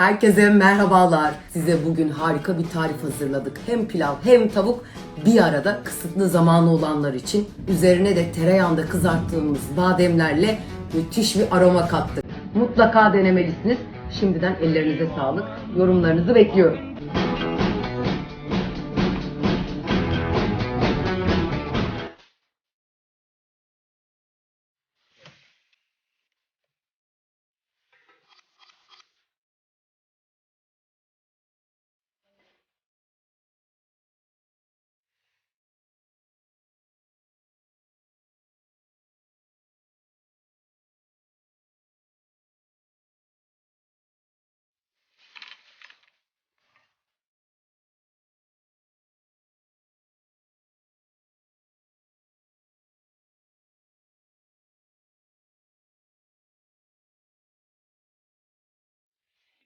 Herkese merhabalar. Size bugün harika bir tarif hazırladık. Hem pilav hem tavuk bir arada kısıtlı zamanı olanlar için. Üzerine de tereyağında kızarttığımız bademlerle müthiş bir aroma kattık. Mutlaka denemelisiniz. Şimdiden ellerinize sağlık. Yorumlarınızı bekliyorum.